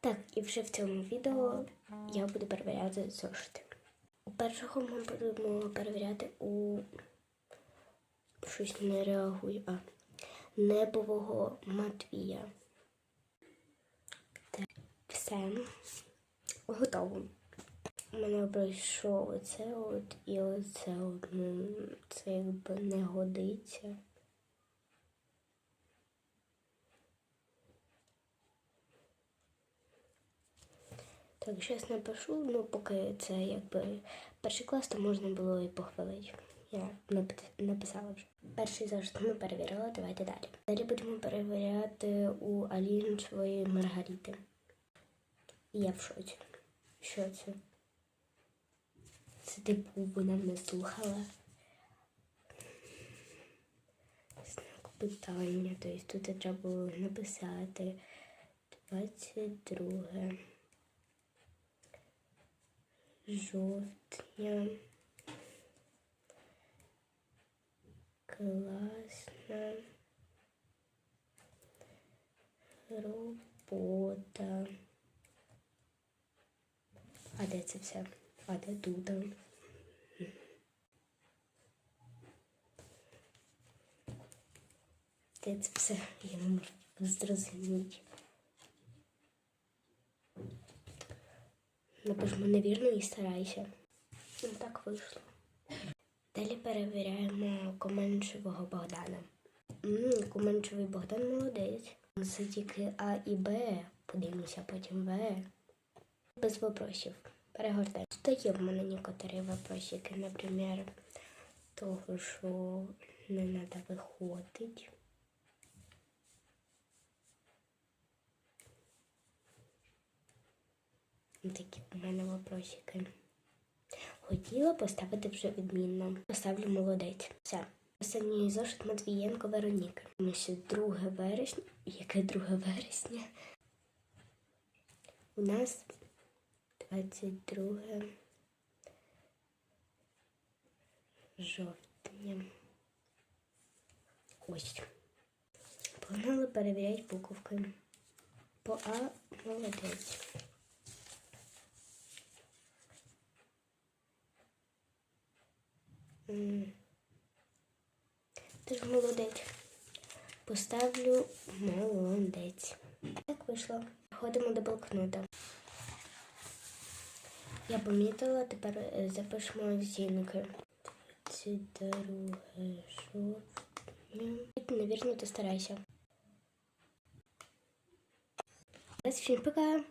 Так, і вже в цьому відео я буду перевіряти зошити. У першого ми будемо перевіряти у щось не реагує, а небового Матвія. Так, все. Готово. У мене пройшло оце от і оце от. Ну, це якби не годиться. Так, зараз напишу, ну поки це якби перший клас, то можна було і похвалити. Я написала вже. Перший зошит ми перевірили, давайте далі. Далі будемо перевіряти у Алінчевої Маргарити. Я в шоці. Що це? Це типу вона не слухала. Знак питання. Тобто тут треба було написати 22 жовтня. Класна робота. А де все? А де тут? Де все? Я не можу зрозуміти. Напишемо невірно і старайся. Ну так вийшло. Далі перевіряємо Коменчевого Богдана. М, Коменчевий Богдан молодець. Це тільки А і Б. Подивимося потім В. Без вопросів. Перегортай. Тут є в мене некоторі вопросики, наприклад, того, що не треба виходити. Такі в мене вопросики. Хотіла поставити вже відмінно. Поставлю молодець. Все. Останній зошит Матвієнко Вероніки. Ми ще 2 вересня. Яке 2 вересня? У нас 22 жовтня. Ось. Погнали перевіряти буковки. По А молодець. Ти молодець. Поставлю молодець. Так вийшло. Ходимо до блокнота. Я помітила, тепер е, запишемо оцінки. 22 жовтня. Навірно, ти старайся. Ось всім пока.